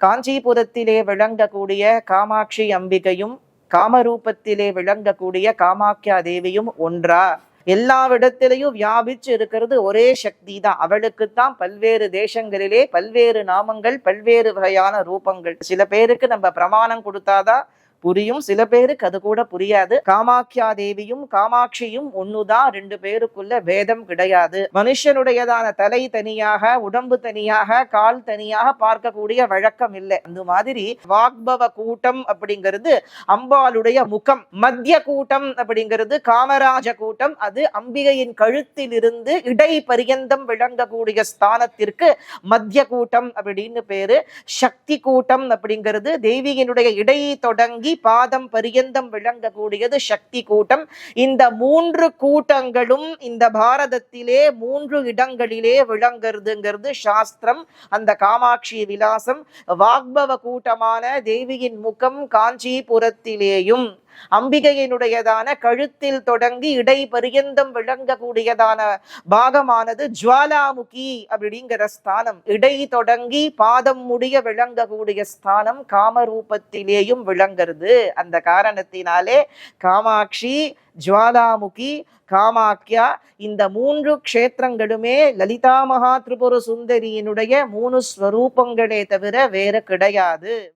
காஞ்சிபுரத்திலே விளங்கக்கூடிய காமாட்சி அம்பிகையும் காமரூபத்திலே விளங்கக்கூடிய காமாக்கியா தேவியும் ஒன்றா? எல்லாவிடத்திலையும் வியாபிச்சு இருக்கிறது ஒரே சக்தி தான் அவளுக்குத்தான் பல்வேறு தேசங்களிலே பல்வேறு நாமங்கள் பல்வேறு வகையான ரூபங்கள். சில பேருக்கு நம்ம பிரமாணம் கொடுத்தாதான் புரியும். சில பேருக்கு அது கூட புரியாது. காமாக்கியா தேவியும் காமாட்சியும் ஒண்ணுதான் ரெண்டு பேருக்குள்ள வேதம் கிடையாது. மனுஷனுடையதான தலை தனியாக உடம்பு தனியாக கால் தனியாக பார்க்கக்கூடிய வழக்கம் இல்லை. அந்த மாதிரி வாக்பவ கூட்டம் அப்படிங்கிறது அம்பாளுடைய முகம். மத்திய கூட்டம் அப்படிங்கிறது காமராஜ கூட்டம். அது அம்பிகையின் கழுத்தில் இருந்து இடை பரியந்தம் விளங்கக்கூடிய ஸ்தானத்திற்கு மத்திய கூட்டம் அப்படின்னு பேரு. சக்தி கூட்டம் அப்படிங்கிறது தேவியினுடைய இடை தொடங்கி பாதம் பரியந்தம் விளங்கக்கூடியது சக்தி கூட்டம். இந்த மூன்று கூட்டங்களும் இந்த பாரதத்திலே மூன்று இடங்களிலே விளங்குறதுங்கிறது சாஸ்திரம். அந்த காமாட்சி விலாசம் வாக்பவ கூட்டமான தேவியின் முகம் காஞ்சிபுரத்திலேயும். அம்பிகையினுடையதான கழுத்தில் தொடங்கி இடை பரியந்தம் விளங்கக்கூடியதான பாகமானது ஜுவாலாமுகி அப்படிங்கிற ஸ்தானம். இடை தொடங்கி பாதம் முடிய விளங்கக்கூடிய ஸ்தானம் காமரூபத்திலேயும் விளங்குறது. அந்த காரணத்தினாலே காமாட்சி ஜுவாலாமுகி காமாக்கியா இந்த மூன்று க்ஷேத்திரங்களுமே லலிதா மகா திரிபுர சுந்தரியினுடைய மூணு ஸ்வரூபங்களே தவிர வேற கிடையாது.